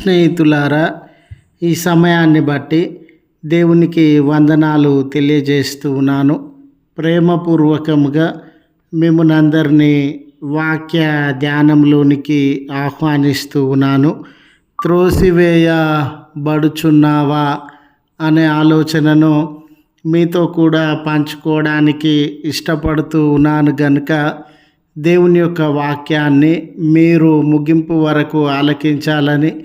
స్నేహితులారా ఈ సమయాన్ని బట్టి దేవునికి వందనాలు తెలియజేస్తూ ఉన్నాను. ప్రేమపూర్వకముగా మిమ్మల్ని అందరినీ వాక్య ధ్యానంలోనికి ఆహ్వానిస్తూ ఉన్నాను. త్రోసివేయబడుచున్నావా అనే ఆలోచనను మీతో కూడా పంచుకోవడానికి ఇష్టపడుతూ ఉన్నాను గనుక దేవుని యొక్క వాక్యాన్ని మీరు ముగింపు వరకు ఆలకించాలని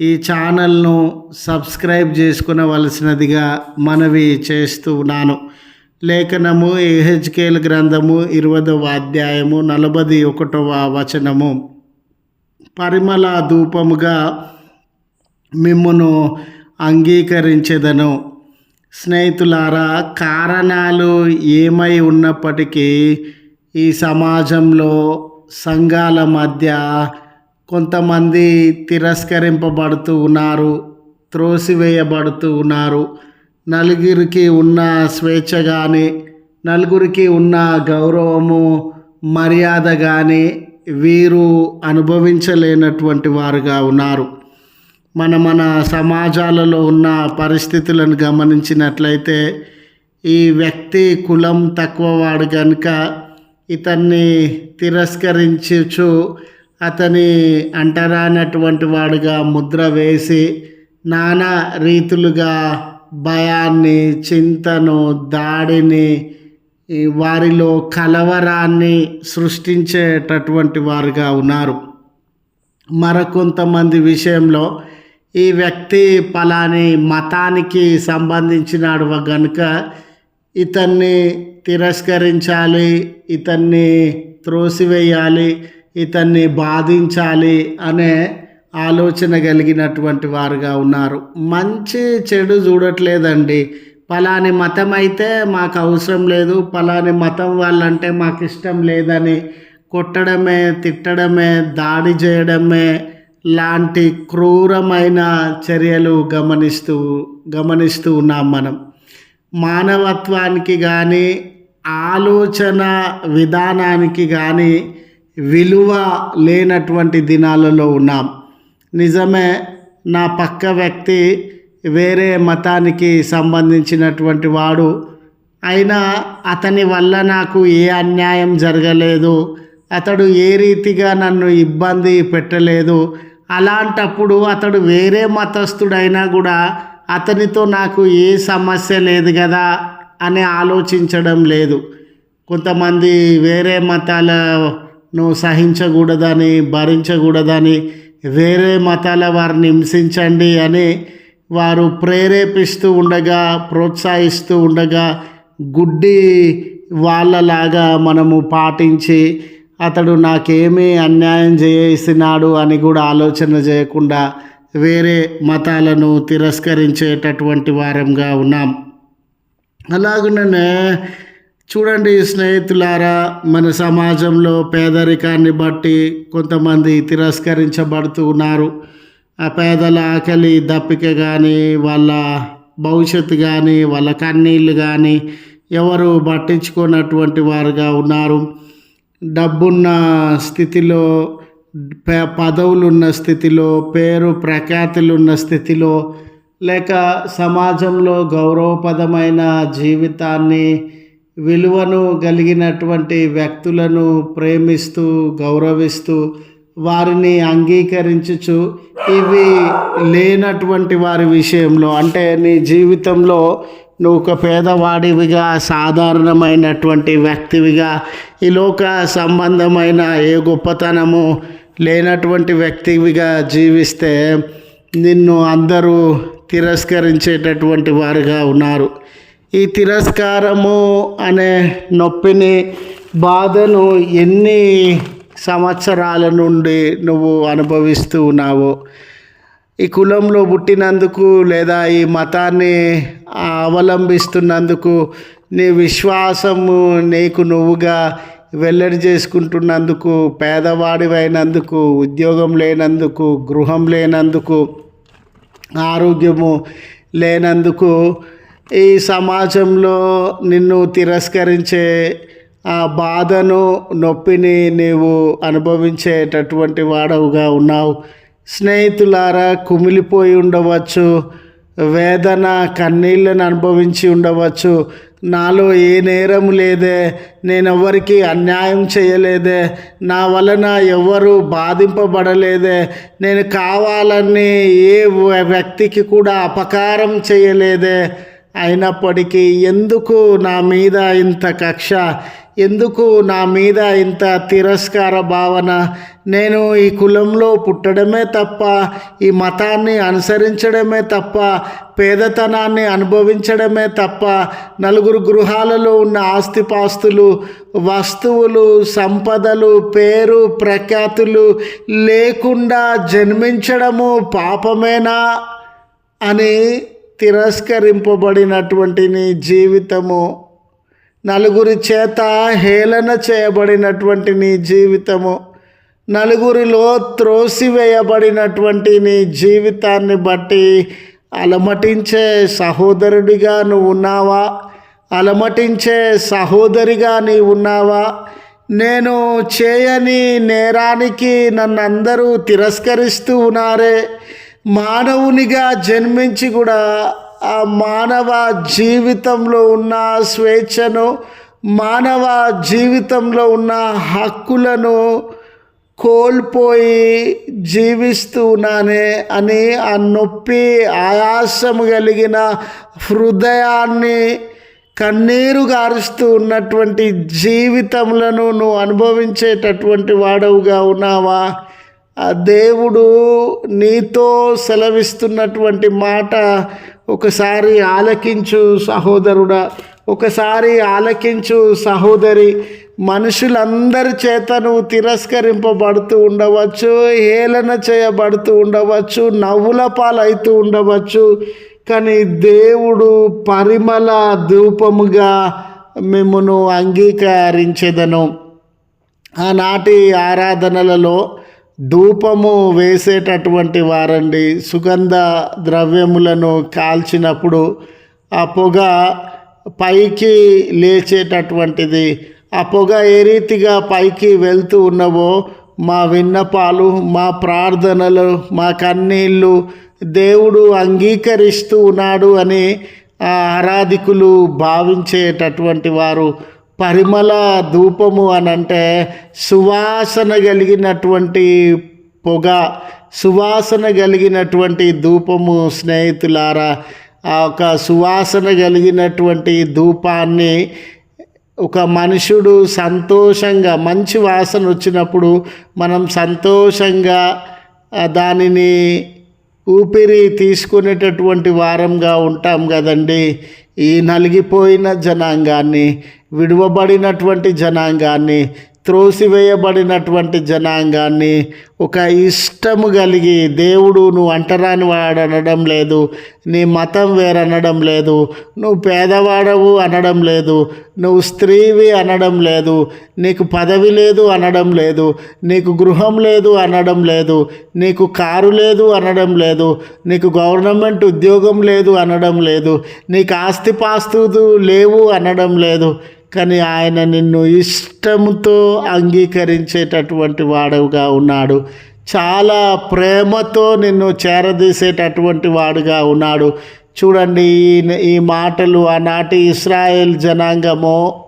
ఈ ఛానల్ను సబ్స్క్రైబ్ చేసుకునవలసినదిగా మనవి చేస్తున్నాను లేఖనము ఏహెచ్కేల్ గ్రంథము ఇరవదవ అధ్యాయము నలభై ఒకటవ వచనము. పరిమళ ధూపముగా మిమ్మును అంగీకరించెదను. స్నేహితులారా కారణాలు ఏమై ఉన్నప్పటికీ ఈ సమాజంలో సంఘాల మధ్య కొంతమంది తిరస్కరింపబడుతూ ఉన్నారు త్రోసివేయబడుతూ ఉన్నారు. నలుగురికి ఉన్న స్వేచ్ఛ కానీ నలుగురికి ఉన్న గౌరవము మర్యాద కానీ వీరు అనుభవించలేనటువంటి వారుగా ఉన్నారు. మన మన సమాజాలలో ఉన్న పరిస్థితులను గమనించినట్లయితే ఈ వ్యక్తి కులం తక్కువ వాడు కనుక ఇతన్ని తిరస్కరించు అతని అంటరానటువంటి వాడుగా ముద్ర వేసి నానా రీతులుగా భయాన్ని చింతను దాడిని వారిలో కలవరాన్ని సృష్టించేటటువంటి వారుగా ఉన్నారు. మరికొంతమంది విషయంలో ఈ వ్యక్తి పలాని మతానికి సంబంధించినాడు కనుక ఇతన్ని తిరస్కరించాలి ఇతన్ని త్రోసివేయాలి ఇతన్ని బాధించాలి అనే ఆలోచన కలిగినటువంటి వారుగా ఉన్నారు. మంచి చెడు చూడట్లేదండి. పలాని మతం అయితే మాకు అవసరం లేదు పలాని మతం వాళ్ళంటే మాకు ఇష్టం లేదని కొట్టడమే తిట్టడమే దాడి చేయడమే లాంటి క్రూరమైన చర్యలు గమనిస్తూ గమనిస్తూ ఉన్నాం మనం. మానవత్వానికి కానీ ఆలోచన విధానానికి కానీ విలువ లేనటువంటి దినాలలో ఉన్నాం. నిజమే నా పక్క వ్యక్తి వేరే మతానికి సంబంధించినటువంటి వాడు. అయినా అతని వల్ల నాకు ఏ అన్యాయం జరగలేదు. అతడు ఏ రీతిగా నన్ను ఇబ్బంది పెట్టలేదు. అలాంటప్పుడు అతడు వేరే మతస్థుడైనా కూడా అతనితో నాకు ఏ సమస్య లేదు కదా అని ఆలోచించడం లేదు. కొంతమంది వేరే మతాల నువ్వు సహించకూడదని భరించకూడదని వేరే మతాల వారిని హింసించండి అని వారు ప్రేరేపిస్తూ ఉండగా ప్రోత్సహిస్తూ ఉండగా గుడ్డి వాళ్ళలాగా మనము పాటించి అతడు నాకేమీ అన్యాయం చేసినాడు అని కూడా ఆలోచన చేయకుండా వేరే మతాలను తిరస్కరించేటటువంటి వారంగా ఉన్నాం. అలాగనే చూడండి స్నేహితులారా మన సమాజంలో పేదరికాన్ని బట్టి కొంతమంది తిరస్కరించబడుతూ ఉన్నారు. ఆ పేదల ఆకలి దప్పిక కానీ వాళ్ళ భవిష్యత్తు కానీ వాళ్ళ కన్నీళ్ళు కానీ ఎవరు పట్టించుకున్నటువంటి వారుగా ఉన్నారు. డబ్బున్న స్థితిలో పదవులున్న స్థితిలో పేరు ప్రఖ్యాతులున్న స్థితిలో లేక సమాజంలో గౌరవపదమైన జీవితాన్ని విలువను కలిగినటువంటి వ్యక్తులను ప్రేమిస్తూ గౌరవిస్తూ వారిని అంగీకరించుచు ఇవి లేనటువంటి వారి విషయంలో అంటే నీ జీవితంలో నువ్వు ఒక పేదవాడివిగా సాధారణమైనటువంటి వ్యక్తివిగా ఈ లోక సంబంధమైన ఏ గొప్పతనము లేనటువంటి వ్యక్తివిగా జీవిస్తే నిన్ను అందరూ తిరస్కరించేటటువంటి వారుగా ఉన్నారు. ఈ తిరస్కారము అనే నొప్పిని బాధను ఎన్ని సంవత్సరాల నుండి నువ్వు అనుభవిస్తూ ఉన్నావో ఈ కులంలో పుట్టినందుకు లేదా ఈ మతాన్ని అవలంబిస్తున్నందుకు నీ విశ్వాసము నీకు నువ్వుగా వెల్లడి చేసుకుంటున్నందుకు పేదవాడివైనందుకు ఉద్యోగం లేనందుకు గృహం లేనందుకు ఆరోగ్యము లేనందుకు ఈ సమాజంలో నిన్ను తిరస్కరించే ఆ బాధను నొప్పిని నీవు అనుభవించేటటువంటి వాడవుగా ఉన్నావు. స్నేహితులారా కుమిలిపోయి ఉండవచ్చు. వేదన కన్నీళ్ళను అనుభవించి ఉండవచ్చు. నాలో ఏ నేరం లేదే. నేను అన్యాయం చేయలేదే. నా వలన ఎవరు బాధింపబడలేదే. నేను కావాలని ఏ వ్యక్తికి కూడా అపకారం చేయలేదే. అయినప్పటికీ ఎందుకు నా మీద ఇంత కక్ష? ఎందుకు నా మీద ఇంత తిరస్కార భావన? నేను ఈ కులంలో పుట్టడమే తప్ప ఈ మతాన్ని అనుసరించడమే తప్ప పేదతనాన్ని అనుభవించడమే తప్ప నలుగురు గృహాలలో ఉన్న ఆస్తిపాస్తులు వస్తువులు సంపదలు పేరు ప్రఖ్యాతులు లేకుండా జన్మించడము పాపమేనా? అని తిరస్కరింపబడినటువంటి నీ జీవితము నలుగురి చేత హేళన చేయబడినటువంటి నీ జీవితము నలుగురిలో త్రోసివేయబడినటువంటి నీ జీవితాన్ని బట్టి అలమటించే సహోదరుడిగా నువ్వు ఉన్నావా? అలమటించే సహోదరిగా నీ ఉన్నావా? నేను చేయని నేరానికి నన్ను అందరూ తిరస్కరిస్తూ ఉన్నారే. మానవునిగా జన్మించి కూడా ఆ మానవ జీవితంలో ఉన్న స్వేచ్ఛను మానవ జీవితంలో ఉన్న హక్కులను కోల్పోయి జీవిస్తున్నానే అని ఆ నొప్పి ఆయాసం కలిగిన హృదయాన్ని కన్నీరు గారుస్తూ ఉన్నటువంటి జీవితములను నువ్వు అనుభవించేటటువంటి వాడవుగా ఉన్నావా? ఆ దేవుడు నీతో సెలవిస్తున్నటువంటి మాట ఒకసారి ఆలకించు సహోదరుడా ఒకసారి ఆలకించు సహోదరి. మనుషులందరి చేత నువ్వు తిరస్కరింపబడుతూ ఉండవచ్చు హేళన చేయబడుతూ ఉండవచ్చు నవ్వుల పాలవుతూ ఉండవచ్చు. కానీ దేవుడు పరిమళ ధూపముగా మిమ్మను అంగీకరించేదను. ఆనాటి ఆరాధనలలో ధూపము వేసేటటువంటి వారండి. సుగంధ ద్రవ్యములను కాల్చినప్పుడు ఆ పొగ పైకి లేచేటటువంటిది. ఆ పొగ ఏ రీతిగా పైకి వెళ్తూ ఉన్నవో మా విన్నపాలు మా ప్రార్థనలు మా కన్నీళ్ళు దేవుడు అంగీకరిస్తూ ఉన్నాడు అని ఆరాధికులు భావించేటటువంటి వారు పరిమళ ధూపము అని అంటే సువాసన కలిగినటువంటి పొగ సువాసన కలిగినటువంటి ధూపము స్నేహితులారా. ఆ ఒక సువాసన కలిగినటువంటి ధూపాన్ని ఒక మనుషుడు సంతోషంగా మంచి వాసన వచ్చినప్పుడు మనం సంతోషంగా దానిని ఊపిరి తీసుకునేటటువంటి వారంగా ఉంటాం కదండి. ఈ నలిగిపోయిన జనాంగాన్ని విడువబడినటువంటి జనాంగాన్ని త్రోసివేయబడినటువంటి జనాంగాన్ని ఒక ఇష్టము కలిగి దేవుడు నువ్వు అంటరాని వాడు అనడం లేదు నీ మతం వేరనడం లేదు నువ్వు పేదవాడవు అనడం లేదు నువ్వు స్త్రీవి అనడం లేదు నీకు పదవి లేదు అనడం లేదు నీకు గృహం లేదు అనడం లేదు నీకు కారు లేదు అనడం లేదు నీకు గవర్నమెంట్ ఉద్యోగం లేదు అనడం లేదు నీకు ఆస్తిపాస్తులు లేవు అనడం లేదు. కానీ ఆయన నిన్ను ఇష్టంతో అంగీకరించేటటువంటి వాడుగా ఉన్నాడు. చాలా ప్రేమతో నిన్ను చేరదీసేటటువంటి వాడుగా ఉన్నాడు. చూడండి ఈ మాటలు ఆనాటి ఇస్రాయేల్ జనాంగము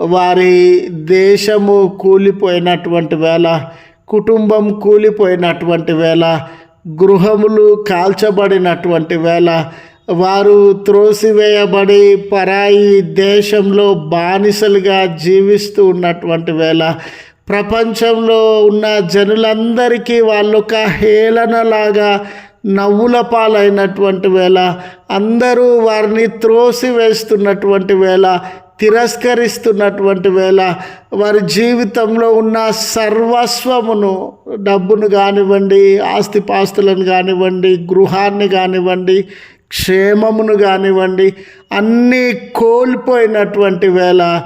వారి దేశము కూలిపోయినటువంటి వేళ కుటుంబం కూలిపోయినటువంటి వేళ గృహములు కాల్చబడినటువంటి వేళ వారు త్రోసివేయబడి పరాయి దేశంలో బానిసలుగా జీవిస్తూ ఉన్నటువంటి వేళ ప్రపంచంలో ఉన్న జనులందరికీ వాళ్ళొక హేళనలాగా నవ్వుల పాలైనటువంటి వేళ అందరూ వారిని త్రోసివేస్తున్నటువంటి వేళ తిరస్కరిస్తున్నటువంటి వేళ వారి జీవితంలో ఉన్న సర్వస్వమును డబ్బును కానివ్వండి ఆస్తిపాస్తులను కానివ్వండి గృహాన్ని కానివ్వండి క్షేమమును కానివ్వండి అన్నీ కోల్పోయినటువంటి వేళ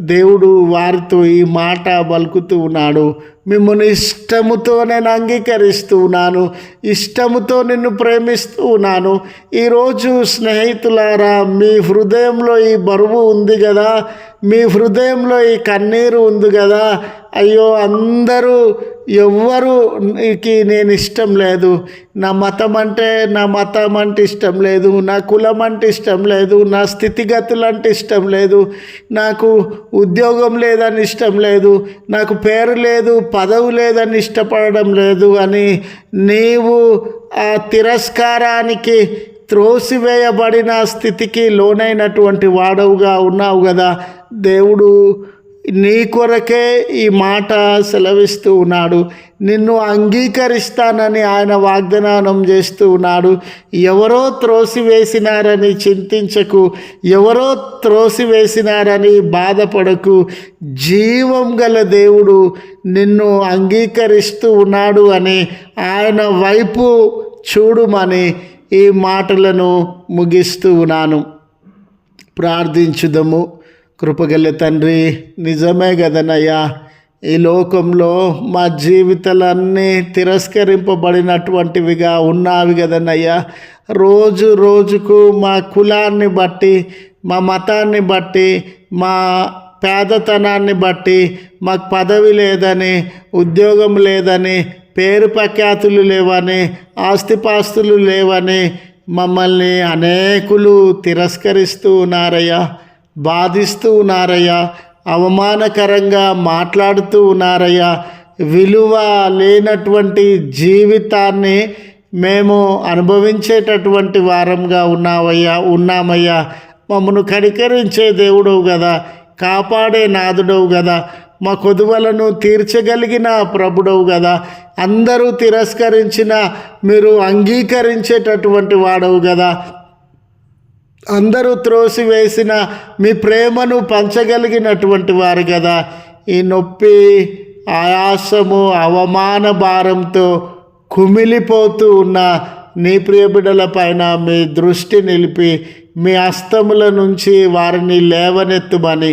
దేవుడు వారితో ఈ మాట పలుకుతూ ఉన్నాడు. మిమ్మల్ని ఇష్టముతో నేను అంగీకరిస్తూ ఉన్నాను. ఇష్టముతో నిన్ను ప్రేమిస్తూ ఉన్నాను. ఈరోజు స్నేహితులారా మీ హృదయంలో ఈ బరువు ఉంది కదా. మీ హృదయంలో ఈ కన్నీరు ఉంది కదా. అయ్యో అందరూ ఎవ్వరుకి నేను ఇష్టం లేదు. నా మతం అంటే నా మతం అంటే ఇష్టం లేదు. నా కులం అంటే ఇష్టం లేదు. నా స్థితిగతులు అంటే ఇష్టం లేదు. నాకు ఉద్యోగం లేదని ఇష్టం లేదు. నాకు పేరు లేదు పదవి లేదని ఇష్టపడడం లేదు అని నీవు ఆ తిరస్కారానికి త్రోసివేయబడిన స్థితికి లోనైనటువంటి వాడవుగా ఉన్నావు కదా దేవుడు నీ కొరకే ఈ మాట సెలవిస్తూ ఉన్నాడు. నిన్ను అంగీకరిస్తానని ఆయన వాగ్దానం చేస్తూ ఉన్నాడు. ఎవరో త్రోసివేసినారని చింతించకు ఎవరో త్రోసివేసినారని బాధపడకు. జీవం గల దేవుడు నిన్ను అంగీకరిస్తూ ఉన్నాడు అని ఆయన వైపు చూడుమని ఈ మాటలను ముగిస్తూ ఉన్నాను. ప్రార్థించుదము. కృపగల తండ్రి నిజమే కదనయ్యా. ఈ లోకంలో మా జీవితాలన్నీ తిరస్కరింపబడినటువంటివిగా ఉన్నావి కదనయ్యా. రోజు రోజుకు మా కులాన్ని బట్టి మా మతాన్ని బట్టి మా పేదతనాన్ని బట్టి మాకు పదవి లేదని ఉద్యోగం లేదని పేరు ప్రఖ్యాతులు లేవని ఆస్తిపాస్తులు లేవని మమ్మల్ని అనేకులు తిరస్కరిస్తూ ఉన్నారయ్యా బాధిస్తూ ఉన్నారయ్యా అవమానకరంగా మాట్లాడుతూ ఉన్నారయ్యా. విలువ లేనటువంటి జీవితాన్ని మేము అనుభవించేటటువంటి వారంగా ఉన్నావయ్యా ఉన్నామయ్యా. మమ్మను కనికరించే దేవుడవు కదా కాపాడే నాదుడవు కదా మా కొదువలను తీర్చగలిగిన ప్రభుడవు కదా అందరూ తిరస్కరించిన మీరు అంగీకరించేటటువంటి వాడవు కదా అందరూ త్రోసివేసిన మీ ప్రేమను పంచగలిగినటువంటి వారు కదా ఈ నొప్పి ఆయాసము అవమాన భారంతో కుమిలిపోతూ ఉన్న నీ ప్రియబిడల పైన మీ దృష్టి నిలిపి మీ అస్తముల నుంచి వారిని లేవనెత్తుమని